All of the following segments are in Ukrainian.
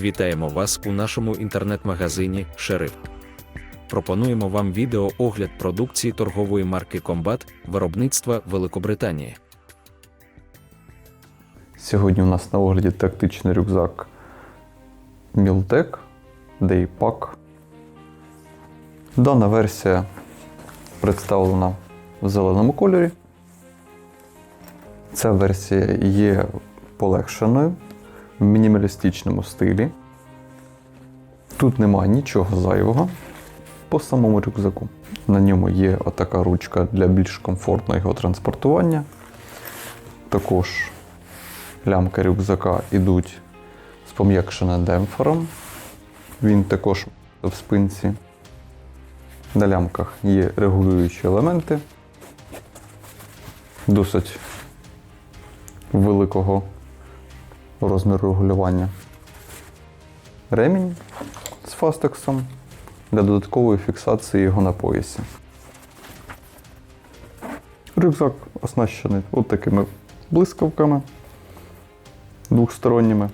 Вітаємо вас у нашому інтернет-магазині Шериф. Пропонуємо вам відео огляд продукції торгової марки Комбат виробництва Великобританії. Сьогодні у нас на огляді тактичний рюкзак Miltec Daypack. Дана версія представлена в зеленому кольорі. Ця версія є полегшеною в мінімалістичному стилі. Тут немає нічого зайвого по самому рюкзаку. На ньому є отака ручка для більш комфортного його транспортування. Також лямки рюкзака йдуть з пом'якшеним демпфером. Він також в спинці. На лямках є регулюючі елементи. Досить великого розміру регулювання. Ремінь з фастексом для додаткової фіксації його на поясі. Рюкзак оснащений от такими блискавками двохсторонніми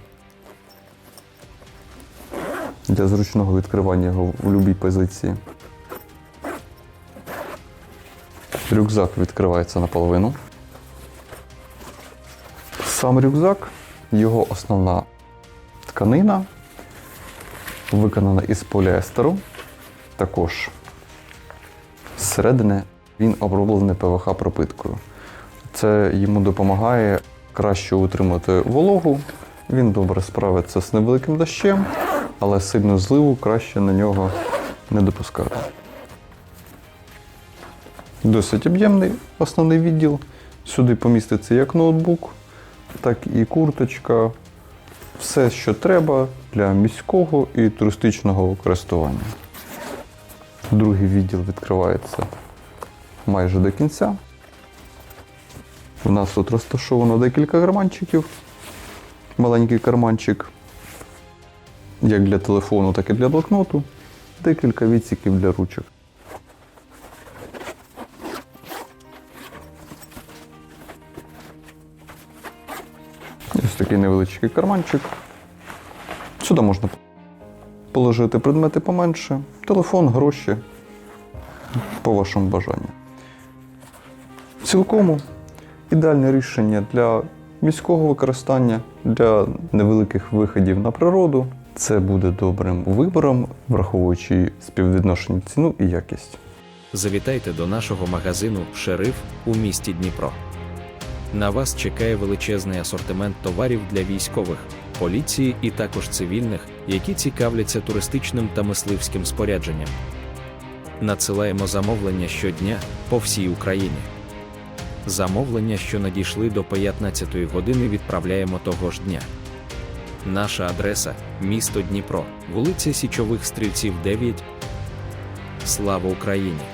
для зручного відкривання його в будь-якій позиції. Рюкзак відкривається наполовину. Сам рюкзак, його основна тканина виконана із поліестеру. Також зсередини він оброблений ПВХ пропиткою. Це йому допомагає краще утримати вологу. Він добре справиться з невеликим дощем, але сильну зливу краще на нього не допускати. Досить об'ємний основний відділ. Сюди поміститься як ноутбук, так і курточка. Все, що треба для міського і туристичного користування. Другий відділ відкривається майже до кінця. У нас тут розташовано декілька карманчиків. Маленький карманчик, як для телефону, так і для блокноту. Декілька відсіків для ручок. Ось такий невеличкий карманчик. Сюди можна положити предмети поменше, телефон, гроші по вашому бажанню. Цілком ідеальне рішення для міського використання, для невеликих виходів на природу. Це буде добрим вибором, враховуючи співвідношення ціну і якість. Завітайте до нашого магазину Шериф у місті Дніпро. На вас чекає величезний асортимент товарів для військових, поліції і також цивільних, які цікавляться туристичним та мисливським спорядженням. Надсилаємо замовлення щодня по всій Україні. Замовлення, що надійшли до 15 години, відправляємо того ж дня. Наша адреса місто Дніпро, вулиця Січових Стрільців 9. Слава Україні!